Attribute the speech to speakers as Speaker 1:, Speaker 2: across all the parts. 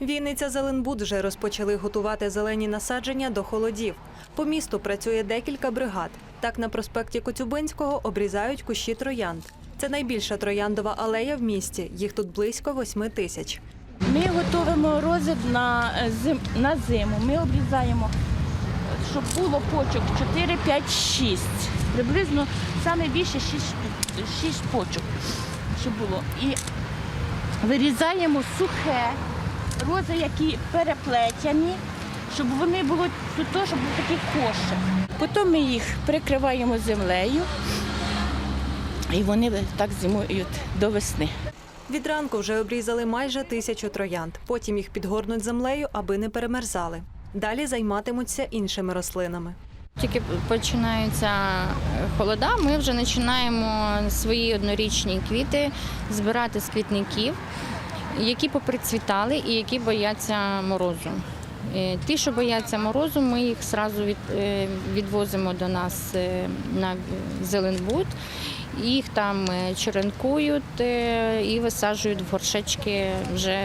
Speaker 1: Вінниця Зеленбуд вже розпочали готувати зелені насадження до холодів. По місту працює декілька бригад. Так на проспекті Коцюбинського обрізають кущі троянд. Це найбільша трояндова алея в місті. Їх тут близько восьми тисяч.
Speaker 2: Ми готуємо розріб на, е, зим, на зиму. Ми обрізаємо, щоб було почок 4, 5, 6. Приблизно саме більше 6, 6 почок, щоб було. І вирізаємо сухе, рози, які переплетені, щоб вони були тут, щоб був такий кошик. Потім ми їх прикриваємо землею, і вони так зимують до весни.
Speaker 1: Від ранку вже обрізали майже тисячу троянд. Потім їх підгорнуть землею, аби не перемерзали. Далі займатимуться іншими рослинами.
Speaker 3: Тільки починаються е, холода, ми вже починаємо свої однорічні квіти збирати з квітників, які поприцвітали і які бояться морозу. Е, Ті, що бояться морозу, ми їх одразу е, відвозимо до нас е, на Зеленбуд. Їх там черенкують і висаджують в горшечки вже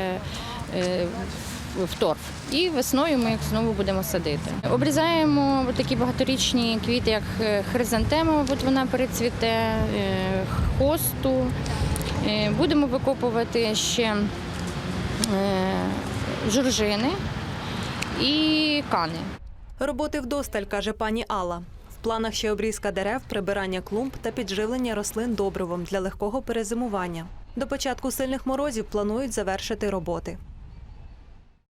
Speaker 3: в торф. І весною ми їх знову будемо садити. Обрізаємо такі багаторічні квіти, як хризантема, от вона перецвіте, хосту. Е, Будемо викопувати ще е, журжини і кани.
Speaker 1: Роботи вдосталь, каже пані Алла. В планах ще обрізка дерев, прибирання клумб та підживлення рослин добривом для легкого перезимування. До початку сильних морозів планують завершити роботи.